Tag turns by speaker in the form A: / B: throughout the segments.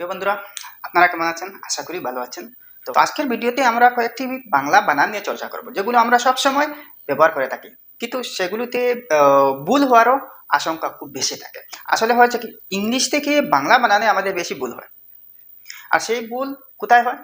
A: প্রিয় বন্ধুরা, আপনারা কেমন আছেন? আশা করি ভালো আছেন। তো আজকের ভিডিওতে আমরা কয়েকটি বাংলা বানান নিয়ে চর্চা করব, যেগুলো আমরা সব সময় ব্যবহার করে থাকি। কিন্তু সেগুলোতে ভুল হওয়ারও আশঙ্কা খুব বেশি থাকে। আসলে হয়েছে কি, ইংলিশ থেকে বাংলা বানানে আমাদের বেশি ভুল হয়। আর সেই ভুল কোথায় হয়?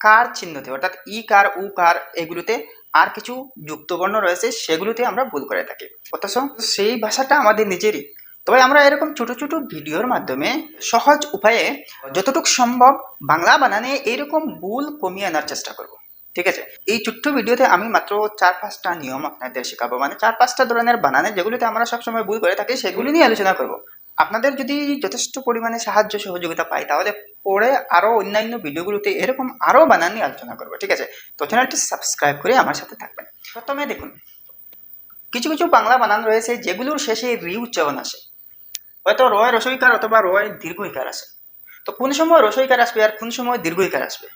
A: কার চিহ্নতে অর্থাৎ ই কার, উ কার, এগুলোতে আর কিছু যুক্তবর্ণ রয়েছে, সেগুলোতে আমরা ভুল করে থাকি। অথচ সেই ভাষাটা আমাদের নিজেরই। তবে আমরা এরকম ছোট ছোট ভিডিওর মাধ্যমে সহজ উপায়ে যতটুকু সম্ভব বাংলা বানানে এইরকম ভুল কমিয়ে আনার চেষ্টা করব। ঠিক আছে? এই ছোট্ট ভিডিওতে আমি মাত্র চার পাঁচটা নিয়ম আপনাদের শেখাবো। মানে চার পাঁচটা ধরনের বানানে যেগুলোতে আমরা সবসময় ভুল করে থাকি, সেগুলি নিয়ে আলোচনা করব। আপনাদের যদি যথেষ্ট পরিমাণে সাহায্য সহযোগিতা পাই, তাহলে পরে আরও অন্যান্য ভিডিওগুলোতে এরকম আরও বানান নিয়ে আলোচনা করব। ঠিক আছে? তো চ্যানেলটি সাবস্ক্রাইব করে আমার সাথে থাকবেন। প্রথমে দেখুন, কিছু কিছু বাংলা বানান রয়েছে যেগুলোর শেষে রি উচ্চারণ আসে। হয়তো রয় রসইকার অথবা রয় দীর্ঘইকার আসে তো কোন সময় রসইকার আসবে আর কোন সময় দীর্ঘইকার আসবে?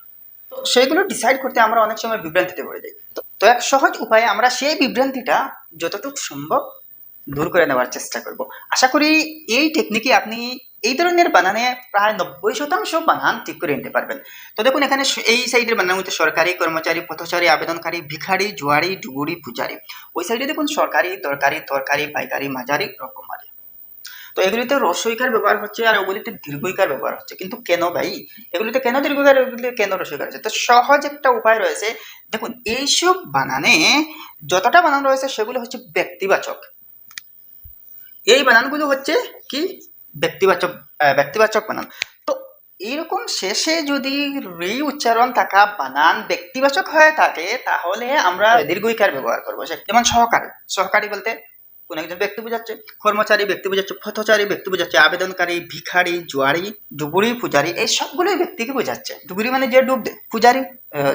A: তো সেগুলো ডিসাইড করতে আমরা অনেক সময় বিভ্রান্তিতে পড়ে যাই। তো এক সহজ উপায়ে আমরা সেই বিভ্রান্তিটা যতটুকু সম্ভব দূর করে নেওয়ার চেষ্টা করব। আশা করি এই টেকনিকে আপনি এই ধরনের বানানে প্রায় নব্বই শতাংশ বানান ঠিক করে নিতে পারবেন। তো দেখুন, এখানে এই সাইডের বানানের মধ্যে সরকারি কর্মচারী, পথচারী, আবেদনকারী, ভিখারি, জুয়ারি, ডুবুরি, পূজারি। ওই সাইডে দেখুন, সরকারি, দরকারি, তরকারি, পাইকারি, মাঝারি, রকমারি। তো এগুলিতে রসইকার ব্যবহার হচ্ছে আর ওগুলিতে দীর্ঘইকার ব্যবহার হচ্ছে। কিন্তু কেন ভাই? এগুলিতে কেন দীর্ঘইকার, এগুলিতে কেন রসইকার হচ্ছে? তো সহজ একটা উপায় রয়েছে। দেখুন, এইসব বানানে যতটা বানান রয়েছে সেগুলো হচ্ছে ব্যক্তিবাচক। এই বানানগুলো হচ্ছে কি? ব্যক্তিবাচক ব্যক্তিবাচক বানান। তো এইরকম শেষে যদি রি উচ্চারণ থাকা বানান ব্যক্তিবাচক হয়ে থাকে, তাহলে আমরা দীর্ঘইকার ব্যবহার করব। যেমন সহকারী। সহকারী বলতে কোন একজন ব্যক্তি বোঝাচ্ছে, কর্মচারী ব্যক্তি বোঝাচ্ছে, পথচারী ব্যক্তি বোঝাচ্ছে, আবেদনকারী, ভিখারি, জুয়ারি, ডুবুরি, পূজারি, এই সবগুলোই ব্যক্তিকে বোঝাচ্ছে। ডুবুরি মানে যে ডুব পূজারি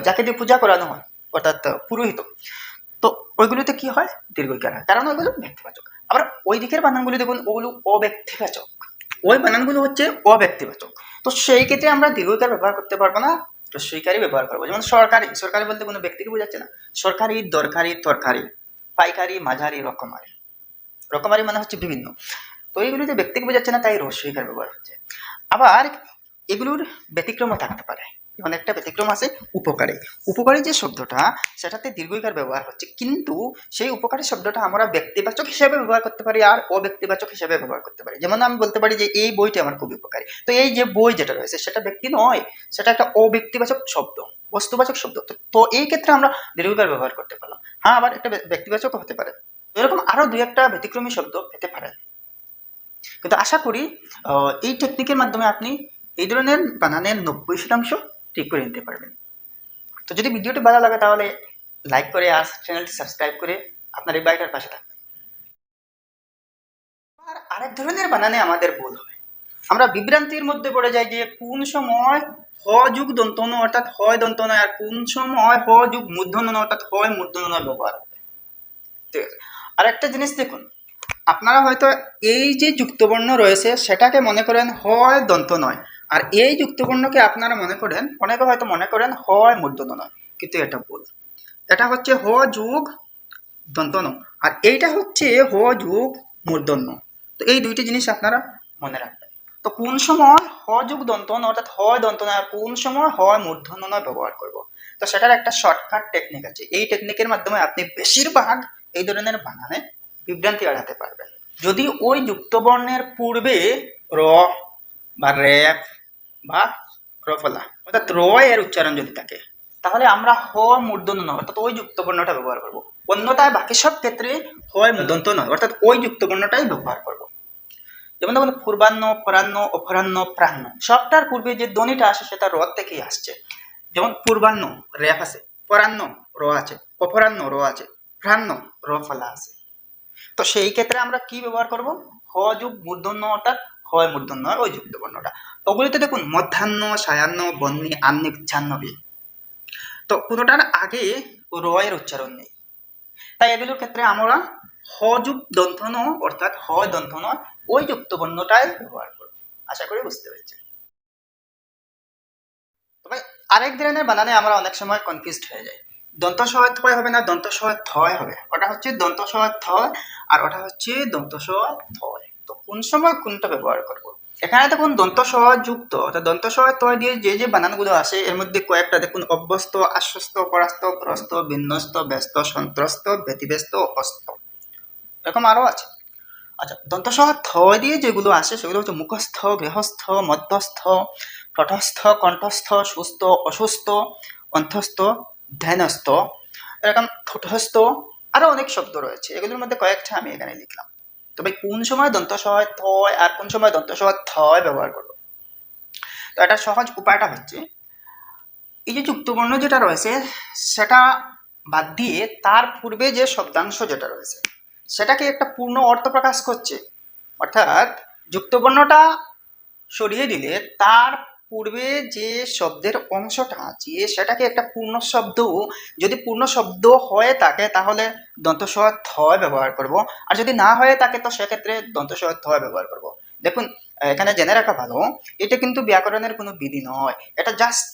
A: যাকে দিয়ে পূজা করানো হয়, অর্থাৎ পুরোহিত। তো ওইগুলোতে কি হয়? দীর্ঘইকার হয়। কারণ ওইগুলো ব্যক্তিবাচক। আবার ওই দিকের বানানগুলি দেখুন, ওগুলো অব্যক্তিবাচক। ওই বানানগুলো হচ্ছে অব্যক্তিবাচক। তো সেই ক্ষেত্রে আমরা দীর্ঘইকার ব্যবহার করতে পারব না রস্বইকারই ব্যবহার করব। যেমন সরকারি সরকারি বলতে কোনো ব্যক্তিকে বোঝাচ্ছে না, সরকারি, দরকারি, তরকারি, পাইকারি, মাঝারি, রকমারি। রকমারি মানে হচ্ছে বিভিন্ন। তো এইগুলিতে ব্যক্তিকে বোঝাচ্ছে না, তাই রস্বইকার ব্যবহার হচ্ছে। আবার এগুলোর ব্যতিক্রমও থাকতে পারে। যেমন একটা ব্যতিক্রম আছে, উপকারী। উপকারী যে শব্দটা, সেটাতে দীর্ঘইকার ব্যবহার হচ্ছে। কিন্তু সেই উপকারী শব্দটা আমরা ব্যক্তিবাচক হিসাবে ব্যবহার করতে পারি আর অব্যক্তিবাচক হিসাবে ব্যবহার করতে পারি। যেমন আমি বলতে পারি যে, এই বইটি আমার খুবই উপকারী। তো এই যে বই যেটা রয়েছে, সেটা ব্যক্তি নয়, সেটা একটা অব্যক্তিবাচক শব্দ, বস্তুবাচক শব্দ। তো- এই ক্ষেত্রে আমরা দীর্ঘইকার ব্যবহার করতে পারলাম। হ্যাঁ আবার একটা ব্য- ব্যক্তিবাচক হতে পারে। এরকম আরও দুই একটা ব্যতিক্রমী শব্দ পেতে পারেন কিন্তু আশা করি এই টেকনিকের মাধ্যমে আপনি এই ধরনের বানানের নব্বই শতাংশ ঠিক করে নিতে পারবেন। তো যদি ভিডিওটি ভালো লাগে তাহলে লাইক করে আর চ্যানেলটি সাবস্ক্রাইব করে আপনার এই বাইটার পাশে থাকবেন। আর আরেক ধরনের বানানে আমাদের ভুল হয়। আমরা বিভ্রান্তির মধ্যে পড়ে যাই যে কোন সময় হ যুগ দন্তন অর্থাৎ হয় দন্তন আর কোন সময় হ যুগ মূর্ধন্য অর্থাৎ হয় মূর্ধন্য ব্যবহার হবে। ঠিক আছে। আর একটা জিনিস দেখুন, আপনারা হয়তো এই যে যুক্তবর্ণ রয়েছে সেটাকে মনে করেন হয় দন্ত নয়, আর এই যুক্তবর্ণকে আপনারা মনে করেন, অনেকে হয়তো মনে করেন হয় মূর্ধন্য নয়, কিন্তু এটা ভুল। এটা হচ্ছে হ যুগ দন্তন আর এইটা হচ্ছে হ যুগ মূর্ধন্য। তো এই দুইটি জিনিস আপনারা মনে রাখবেন। তো কোন সময় হ যুগ দন্তন অর্থাৎ হয় দন্তন আর কোন সময় হয় মূর্ধন্য নয় ব্যবহার করব? তো সেটার একটা শর্টকাট টেকনিক আছে। এই টেকনিকের মাধ্যমে আপনি বেশিরভাগ এই ধরনের বানানে বিভ্রান্তি এড়াতে পারবেন। যদি ওই যুক্তবর্ণের পূর্বে র বা র্যাপ বা রফলা, অর্থাৎ র এর উচ্চারণ যদি থাকে, তাহলে আমরা হ মূর্ধন্য নয়, অর্থাৎ ওই যুক্তবর্ণটা ব্যবহার করব। অন্যথায় বাকি সব ক্ষেত্রে হয় মূর্ধন্ত নয়, অর্থাৎ ওই যুক্তবর্ণটাই ব্যবহার করব। যেমন দেখুন, পূর্বাহ্ন, পরাহ্ন, অপরাহ্ন, প্রাহ্ন, সবটার পূর্বে যে ধ্বনিটা আসে সেটা র থেকেই আসছে। যেমন পূর্বাহ্ন র্যাপ আছে, পরাহ্ন, র আছে, অপরাহ্ন, র আছে প্রাহ্ন র আছে। তো সেই ক্ষেত্রে আমরা কি ব্যবহার করব? হ যুগ মূর্ধন্য অর্থাৎ হয় মূর্ধন্য আর ওই যুক্ত বর্ণটা ওগুলিতে দেখুন, মধ্যাহ্ন, সায়াহ্ন, বন্যি আন্নিক জাহ্নবী তো কোনোটার আগে র এর উচ্চারণ নেই। তাই এগুলোর ক্ষেত্রে আমরা হ যুগ দন্থন অর্থাৎ হয় দন্থন ওই যুক্ত বর্ণটাই ব্যবহার করব। আশা করি বুঝতে পেরেছেন। তবে আরেক ধরনের বানানে আমরা অনেক সময় কনফিউজড হয়ে যাই। দন্ত সহায় থয় হবে না দন্ত সহায় থয় হবে। ওটা হচ্ছে দন্ত সহায় থয় আর ওটা হচ্ছে দন্ত সহায় থয় তো কোন সময় কোনটা ব্যবহার করব? এখানে দেখুন দন্ত যুক্ত অর্থাৎ দন্ত সহ থয় দিয়ে যে যে বানানগুলো আসে, এর মধ্যে কয়েকটা দেখুন, অভ্যস্ত, আশ্বস্ত, পরাস্ত প্রস্ত বিন্যস্ত, ব্যস্ত, সন্ত্রস্ত, ব্যতিব্যস্ত অস্ত এরকম আরও আছে। আচ্ছা দন্ত সহ থ দিয়ে যেগুলো আসে, সেগুলো হচ্ছে মুখস্থ, গৃহস্থ, মধ্যস্থ তটস্থ কণ্ঠস্থ, সুস্থ, অসুস্থ অন্থস্থ ধ্যানস্থ, এরকম ঠোঁটস্থ আরও অনেক শব্দ রয়েছে। এগুলোর মধ্যে কয়েকটা আমি এখানে লিখলাম। তবে কোন সময় দন্ত সহায় থয় আর কোন সময় দন্ত সহায় থয় ব্যবহার করব? তো এটা সহজ উপায়টা হচ্ছে, এই যে যুক্তবর্ণ যেটা রয়েছে, সেটা বাদ দিয়ে তার পূর্বে যে শব্দাংশ যেটা রয়েছে, সেটাকে একটা পূর্ণ অর্থ প্রকাশ করছে। অর্থাৎ যুক্তবর্ণটা সরিয়ে দিলে তার পূর্বে যে শব্দের অংশটা আছে সেটাকে একটা পূর্ণ শব্দ, যদি পূর্ণ শব্দ হয়ে থাকে, তাহলে দন্তস্বর থয় ব্যবহার করব। আর যদি না হয়ে থাকে, তো সেক্ষেত্রে দন্তস্বর থয় ব্যবহার করব। দেখুন, এখানে জেনে রাখা ভালো, এটা কিন্তু ব্যাকরণের কোনো বিধি নয়। এটা জাস্ট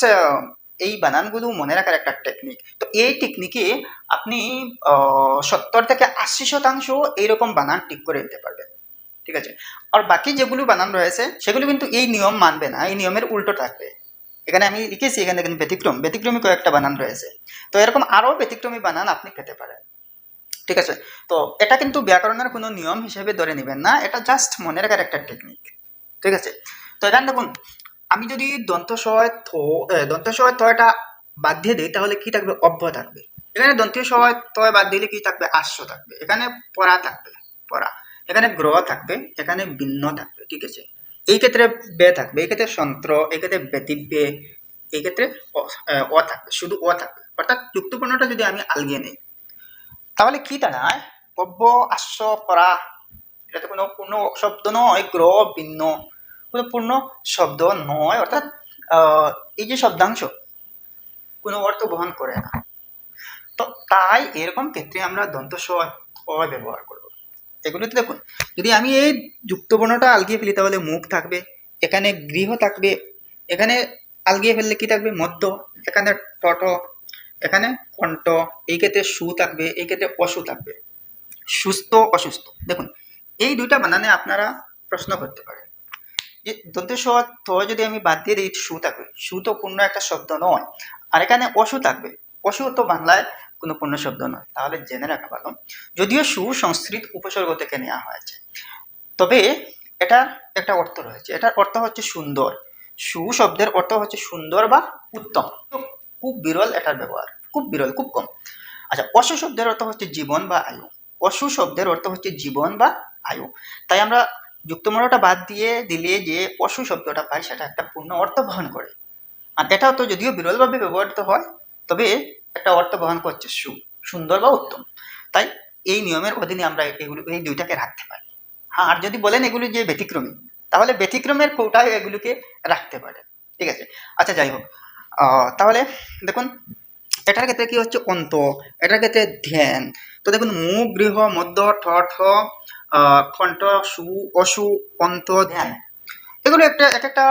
A: এই বানানগুলো মনে রাখার একটা টেকনিক তো এই টেকনিকে আপনি সত্তর থেকে আশি শতাংশ এইরকম বানান ঠিক করে দিতে পারবেন। ঠিক আছে? আর বাকি যেগুলো বানান রয়েছে, সেগুলো কিন্তু এই নিয়ম মানবে না, এই নিয়মের উল্টো থাকবে। এখানে আমি লিখেছি, এখানে দেখুন ব্যতিক্রম, ব্যতিক্রমী কয়েকটা বানান রয়েছে। তো এরকম আরও ব্যতিক্রমী বানান আপনি পেতে পারেন। ঠিক আছে? তো এটা কিন্তু ব্যাকরণের কোনো নিয়ম হিসেবে ধরে নেবেন না, এটা জাস্ট মনে রাখার একটা টেকনিক ঠিক আছে? তো এখানে দেখুন, আমি যদি দন্ত দন্তসয় থ দন্তসয় থয়টা বাদ দিয়ে দিই, তাহলে কি থাকবে? অভ্য থাকবে। এখানে দন্তীয় সয় তয় বাদ দিলে কি থাকবে? আশ্ব থাকবে। এখানে পড়া থাকবে পড়া এখানে গ্রহ থাকবে, এখানে ভিন্ন থাকবে, ঠিক আছে? এই ক্ষেত্রে বে থাকবে, এই ক্ষেত্রে সন্ত্র, এই ক্ষেত্রে ব্যতিব্যে, এই ক্ষেত্রে অ থাকবে, শুধু অ থাকবে। অর্থাৎ যুক্তপূর্ণটা যদি আমি আলগিয়ে নিই, তাহলে কি দাঁড়ায়? পব্য, আশ্ব, পরা, এটা তো কোনো পূর্ণ শব্দ নয়, গ্রহ ভিন্ন কোনো পূর্ণ শব্দ নয়, অর্থাৎ এই যে শব্দাংশ, কোনো অর্থ বহন করে না। তো তাই এরকম ক্ষেত্রে আমরা দন্ত ব্যবহার করব। এগুলোতে দেখুন, যদি আমি এই যুক্তবর্ণটা আলগিয়ে ফেলি তাহলে মুখ থাকবে, এখানে গৃহ থাকবে, এখানে আলগিয়ে ফেললে কি থাকবে? মধ্য, এখানে টট এখানে কণ্ঠ, এই ক্ষেত্রে সু থাকবে, এই ক্ষেত্রে অসু থাকবে। সুস্থ, অসুস্থ। দেখুন, এই দুইটা বানানে আপনারা প্রশ্ন করতে পারেন। যে দন্তে তো যদি আমি বাদ দিয়ে দিই, সু থাকবে। সু তো পূর্ণ একটা শব্দ নয়। আর এখানে অসু থাকবে। অসু তো বাংলায় কোনো পূর্ণ শব্দ নয়। তাহলে জেনে রাখা ভালো। যদিও সু সংস্কৃত উপসর্গ থেকে নেওয়া হয়েছে। তবে এটা একটা অর্থ রয়েছে। এটার অর্থ হচ্ছে সুন্দর। সু শব্দের অর্থ হচ্ছে সুন্দর বা উত্তম। খুব বিরল এটার ব্যবহার। খুব বিরল, খুব কম। আচ্ছা অসু শব্দের অর্থ হচ্ছে জীবন বা আয়ু। অসু শব্দের অর্থ হচ্ছে জীবন বা আয়ু। তাই আমরা যুক্তমূলটা বাদ দিয়ে দিলে যে অসু শব্দটা পাই, সেটা একটা পূর্ণ অর্থ বহন করে। আর এটাও তো যদিও বিরলভাবে ব্যবহৃত হয়, তবে একটা অর্থ বহন করছে সু, সুন্দর বা উত্তম। তাই এই নিয়মের অধীনে আমরা এগুলো, এই দুইটাকে রাখতে পারি। হ্যাঁ আর যদি বলেন এগুলি যে ব্যতিক্রমী, তাহলে ব্যতিক্রমের কৌটায় এগুলিকে রাখতে পারে ঠিক আছে? আচ্ছা যাই হোক। তাহলে দেখুন, এটার ক্ষেত্রে কি হচ্ছে? অন্ত, এটার ক্ষেত্রে ধ্যান। তো দেখুন মুখ গৃহ, মধ্য, ঠ ঠ কণ্ঠ সু, অসু, অন্ত, ধ্যান। এগুলো একটা, এক একটা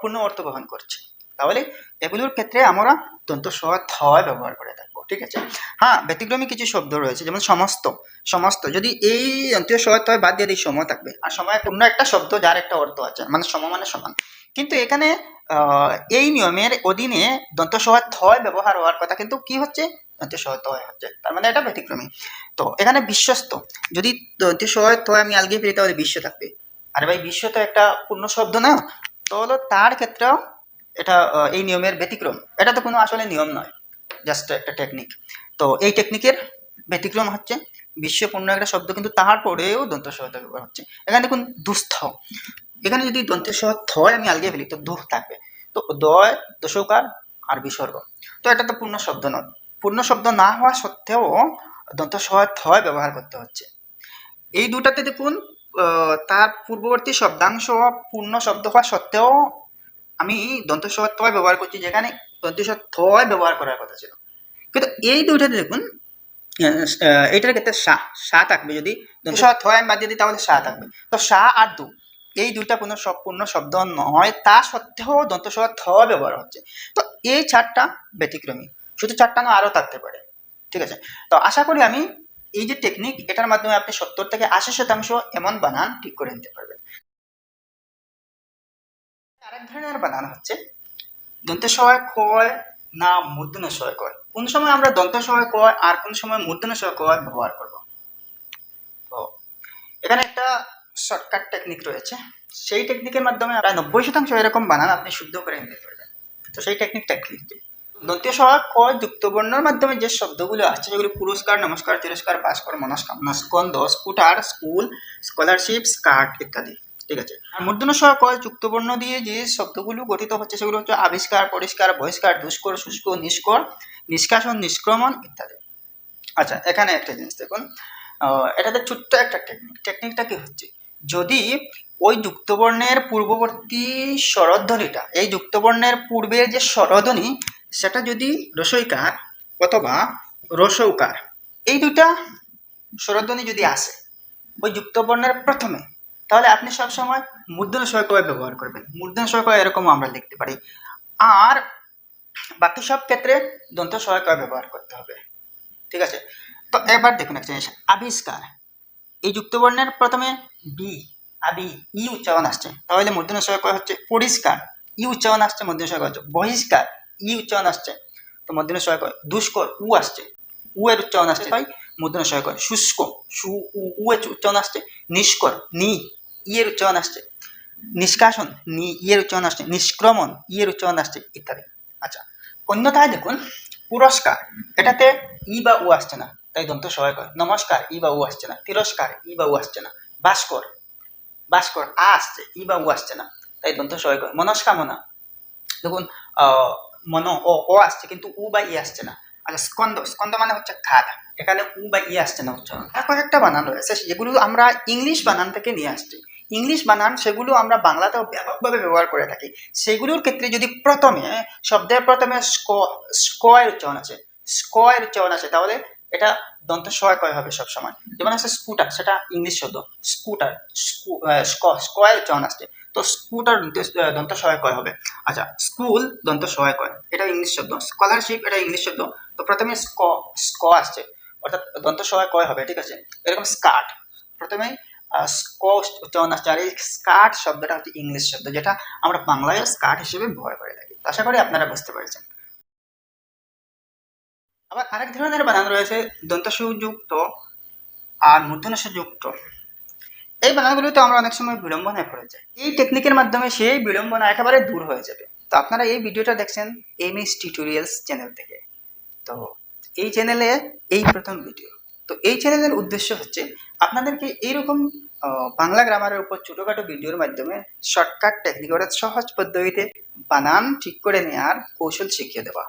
A: পূর্ণ অর্থ বহন করছে। তাহলে এগুলোর ক্ষেত্রে আমরা দন্ত স থয় ব্যবহার করে থাকব, ঠিক আছে? হ্যাঁ ব্যতিক্রমী কিছু শব্দ রয়েছে, যেমন সমস্ত সমস্ত, যদি এই অন্তীয় স থয় বাদ দিয়ে দিই সময় থাকবে। আর সময় পূর্ণ একটা শব্দ, যার একটা অর্থ আছে মানে সম মানে সমান। কিন্তু এখানে এই নিয়মের অধীনে দন্ত সহায় থয় ব্যবহার হওয়ার কথা, কিন্তু কি হচ্ছে? দন্ত সহায় থয় হচ্ছে, তার মানে এটা ব্যতিক্রমী। তো এখানে বিশ্বস্ত, যদি দন্ত সহায় থয় আমি আলগিয়ে ফিরি তাহলে বিশ্ব থাকবে। আর ভাই, বিশ্ব তো একটা পূর্ণ শব্দ না, তো হলো তার ক্ষেত্রেও এটা এই নিয়মের ব্যতিক্রম। এটা তো কোনো আসলে নিয়ম নয় জাস্ট একটা টেকনিক তো এই টেকনিকের ব্যতিক্রম হচ্ছে, বিশ্বপূর্ণ একটা শব্দ কিন্তু তাহার পরেও দন্ত সহায়তা ব্যবহার হচ্ছে। এখানে দেখুন, দুস্থ। এখানে যদি দন্তের সহ থয়, আমি আলগে ফেলি, তো দুঃখ থাকবে। তো দয় দশকার আর বিসর্গ। তো এটা তো পূর্ণ শব্দ নয়। পূর্ণ শব্দ না হওয়া সত্ত্বেও দন্ত সহায় থয় ব্যবহার করতে হচ্ছে। এই দুটাতে দেখুন তার পূর্ববর্তী শব্দাংশ পূর্ণ শব্দ হওয়া সত্ত্বেও আমি দন্ত থয় ব্যবহার করছি যেখানে দন্ত থয় ব্যবহার করার কথা ছিল। কিন্তু এই দুইটাতে দেখুন এইটার ক্ষেত্রে সা সা থাকবে যদি দন্ত থয় আমি বাদ দিয়ে দিই, তাহলে সা থাকবে। তো সা আর দু, এই দুইটা কোনো সম্পূর্ণ শব্দ নয়, তা সত্ত্বেও দন্ত থ ব্যবহার হচ্ছে। তো এই চারটা ব্যতিক্রমী, শুধু চারটা না, আরও থাকতে পারে। ঠিক আছে? তো আশা করি আমি এই যে টেকনিক এটার মাধ্যমে আপনি সত্তর থেকে আশি শতাংশ এমন বানান ঠিক করে নিতে পারবেন। ধরনের বানান হচ্ছে। দন্ত সহায় কয় না মূর্ধন্য সহায় কয় কোন সময় আমরা দন্ত সহায় কয় আর কোন সময় মূর্ধন্য সহায় কয় ব্যবহার করব? তো, এখানে একটা শর্টকাট টেকনিক রয়েছে। সেই টেকনিকের মাধ্যমে প্রায় নব্বই শতাংশ এরকম বানান আপনি শুদ্ধ করে নিতে পারবেন। তো সেই টেকনিকটা কি? দন্তীয় সহায়ক ক যুক্ত বর্ণের মাধ্যমে যে শব্দগুলো আসছে, যেগুলো পুরস্কার, নমস্কার, তিরস্কার, ভাস্কর, মনস্কামনা Skanda scooter school, scholarship, skirt ইত্যাদি। ঠিক আছে। আর মূর্ধন্য সহায়ক ক যুক্ত বর্ণ দিয়ে যে শব্দগুলো গঠিত হচ্ছে সেগুলো হচ্ছে আবিষ্কার, পরিষ্কার, বহিষ্কার, দুষ্কর, শুষ্ক, নিষ্কর, নিষ্কাশন, নিষ্ক্রমণ ইত্যাদি। আচ্ছা এখানে একটা জিনিস দেখুন। এটাতে ছোট্ট একটা টেকনিক টেকনিকটা কি হচ্ছে? যদি ওই যুক্তবর্ণের পূর্ববর্তী স্বরধ্বনিটা, এই যুক্তবর্ণের পূর্বের যে স্বরধ্বনি, সেটা যদি রসইকার অথবা রসৌকার, এই দুটা স্বরধ্বনি যদি আসে, ওই যুক্তবর্ণের প্রথমে তাহলে আপনি সবসময় মূর্ধন্য সয়কয় ব্যবহার করবেন। মূর্ধন্য সয়কয় এরকম আমরা লিখতে পারি। আর বাকি সব ক্ষেত্রে দন্ত সহায়কয় ব্যবহার করতে হবে। ঠিক আছে? তো এবার দেখুন একটা জিনিস। আবিষ্কার। এই যুক্তবর্ণের প্রথমে বি আবি, ই উচ্চারণ আসছে। তাহলে মূর্ধন্য সহায়ক হচ্ছে পরিষ্কার। ই উচ্চারণ আসছে মধ্যন্য সহায়ক হচ্ছে বহিষ্কার। ই উচ্চারণ আসছে, তো মধ্যন্য সহায়ক দুষ্কর, উ আসছে। উ এর উচ্চারণ আসছে, তাই মধ্যন্য সহায়ক হয়। শুষ্ক, সু উ এর উচ্চারণ আসছে, নিষ্কর, নি। ই এর উচ্চারণ আসছে। নিষ্কাশন, নি ই উচ্চারণ আসছে। নিষ্ক্রমণ ই এর উচ্চারণ আসছে ইত্যাদি। আচ্ছা অন্যথায় দেখুন, পুরস্কার, এটাতে ই বা উ আসছে না, তাই দন্ত সহায়ক হয়। নমস্কার, ই বা উ আসছে না। তিরস্কার, ই বা উ আসছে না। ভাস্কর ভাস্কর আ আসছে, ই বা উ আসছে না, তাই দন্ত সহায়ক হয়। মনস্কামনা, দেখুন মন ও ও আসছে, কিন্তু উ বা ই আসছে না। আচ্ছা স্কন্দ স্কন্দ মানে হচ্ছে খাদ। এখানে উ বা ই আসছে না উচ্চারণ। আর কয়েকটা বানান রয়েছে যেগুলো আমরা ইংলিশ বানান থেকে নিয়ে আসছি। ইংলিশ বানান, সেগুলো আমরা বাংলাতেও ব্যাপকভাবে ব্যবহার করে থাকি। সেগুলোর ক্ষেত্রে যদি প্রথমে, শব্দের প্রথমে স্ক, স্কয়ের উচ্চারণ আছে। স্কয়ের উচ্চারণ আছে, তাহলে এটা দন্ত সহায়কয় হবে সবসময়। যেমন আছে স্কুটার, সেটা ইংলিশ শব্দ। স্কুটার স্কয়ের উচ্চারণ আসছে তো স্কুটার দন্ত সহায়কয় হবে। আচ্ছা স্কুল দন্ত সহায়কয় এটা ইংলিশ শব্দ। স্কলারশিপ, এটা ইংলিশ শব্দ। তো প্রথমে স্ক স্ক আসছে। অর্থাৎ দন্ত সহায়কয় হবে, ঠিক আছে? এরকম স্কার্ট। প্রথমে স্ক উচ্চারণ আর এই স্কার্ট শব্দটা হচ্ছে ইংলিশ শব্দ, যেটা আমরা বাংলায় স্কার্ট হিসেবে ব্যবহার করে থাকি। আশা করি আপনারা বুঝতে পেরেছেন। আবার আরেক ধরনের বানান রয়েছে, দন্তসুযুক্ত আর মূর্ধন্যযুক্ত এই বানানগুলোতে আমরা অনেক সময় বিড়ম্বনায় পড়ে যাই। এই টেকনিকের মাধ্যমে সেই বিড়ম্বনা একেবারে দূর হয়ে যাবে। তো আপনারা এই ভিডিওটা দেখছেন এম এস টিউটোরিয়ালস চ্যানেল থেকে। তো এই চ্যানেলে এই প্রথম ভিডিও। তো এই চ্যানেলের উদ্দেশ্য হচ্ছে আপনাদেরকে এইরকম বাংলা গ্রামারের উপর ছোটোখাটো ভিডিওর মাধ্যমে শর্টকাট টেকনিক অর্থাৎ সহজ পদ্ধতিতে বানান ঠিক করে নেওয়ার কৌশল শিখিয়ে দেওয়া।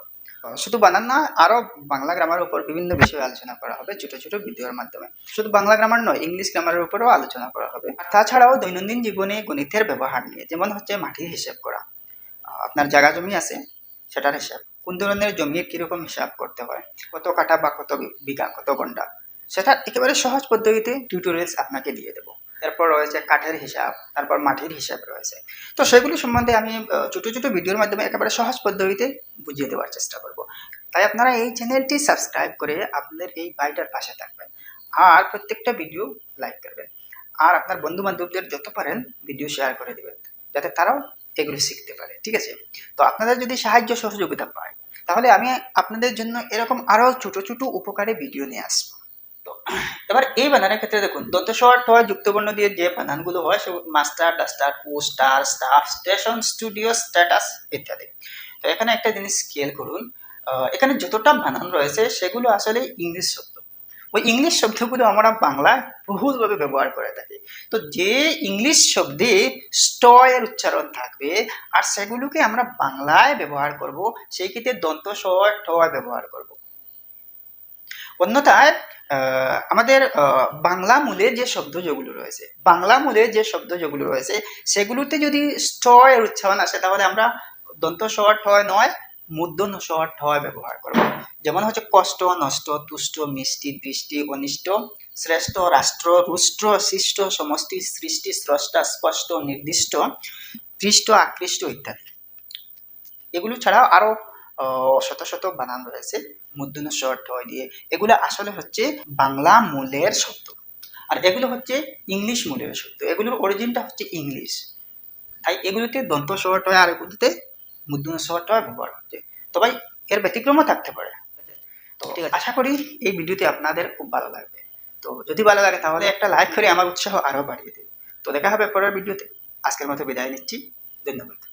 A: শুধু বানান না, আরও বাংলা গ্রামারের উপর বিভিন্ন বিষয়ে আলোচনা করা হবে ছোটো ছোটো ভিডিওর মাধ্যমে। শুধু বাংলা গ্রামার নয় ইংলিশ গ্রামারের উপরেও আলোচনা করা হবে। আর তাছাড়াও দৈনন্দিন জীবনে গণিতের ব্যবহার নিয়ে, যেমন হচ্ছে মাটির হিসেব করা। আপনার জায়গা জমি আছে, সেটার হিসাব। কোন ধরনের জমির কীরকম হিসাব করতে হয়? কত কাটা বা কত বিঘা, কত গন্ডা সেটা একেবারে সহজ পদ্ধতিতে টিউটোরিয়ালস আপনাকে দিয়ে দেবো। এরপর রয়েছে কাঠের হিসাব, তারপর মাটির হিসাব রয়েছে। তো সেগুলি সম্বন্ধে আমি ছোটো ছোটো ভিডিওর মাধ্যমে একেবারে সহজ পদ্ধতিতে বুঝিয়ে দেওয়ার চেষ্টা করব। তাই আপনারা এই চ্যানেলটি সাবস্ক্রাইব করে আপনাদের এই বাইটার পাশে থাকবেন আর প্রত্যেকটা ভিডিও লাইক করবেন। আর আপনার বন্ধু বান্ধবদের যত পারেন ভিডিও শেয়ার করে দেবেন, যাতে তারাও এগুলো শিখতে পারে, ঠিক আছে? তো আপনাদের যদি সাহায্য সহযোগিতা পায়, তাহলে আমি আপনাদের জন্য এরকম আরও ছোটো ছোটো উপকারী ভিডিও নিয়ে আসব। এবার এই বানানের ক্ষেত্রে দেখুন দন্ত দিয়ে যে বানানগুলো হয় সে master duster staff station studio status ইত্যাদি। তো এখানে একটা জিনিস করুন এখানে যতটা বানান রয়েছে, সেগুলো আসলে ইংলিশ শব্দ। ওই ইংলিশ শব্দগুলো আমরা বাংলায় বহুলভাবে ব্যবহার করে থাকি। তো যে ইংলিশ শব্দে ষ্ট উচ্চারণ থাকবে, আর সেগুলোকে আমরা বাংলায় ব্যবহার করব, সেই ক্ষেত্রে দন্ত স ব্যবহার করব। অন্যথায় আমাদের বাংলা মূলে যে শব্দ যেগুলো রয়েছে বাংলা মূলে যে শব্দ যেগুলো রয়েছে সেগুলোতে যদি ষ্ট এর উচ্চারণ আসে তাহলে আমরা দন্ত স ঠ নয় মূর্ধন্য স ঠ ব্যবহার করব। যেমন হচ্ছে কষ্ট নষ্ট তুষ্ট মিষ্টি দৃষ্টি অনিষ্ট শ্রেষ্ঠ রাষ্ট্র রুষ্ট্র শিষ্ট সমষ্টি সৃষ্টি স্রষ্টা স্পষ্ট নির্দিষ্ট পৃষ্ট আকৃষ্ট ইত্যাদি। এগুলো ছাড়াও আরও আহ, শত শত বানান রয়েছে। মূর্ধন্য স্বর ঠয় দিয়ে। এগুলো আসলে হচ্ছে বাংলা মূলের শব্দ। আর এগুলো হচ্ছে ইংলিশ মূলের শব্দ। এগুলোর অরিজিনটা হচ্ছে ইংলিশ। তাই এগুলোতে দন্ত শহরটয় আর এগুলোতে মূর্ধন্য শহরটয় ব্যবহার হচ্ছে। তবে এর ব্যতিক্রমও থাকতে পারে। তো
B: ঠিক আছে।
A: আশা করি এই ভিডিওটি আপনাদের খুব ভালো লাগবে। তো যদি ভালো লাগে তাহলে একটা লাইক করে আমার উৎসাহ আরও বাড়িয়ে দেবে তো দেখা হবে পরের ভিডিওতে। আজকের মতো বিদায় নিচ্ছি। ধন্যবাদ।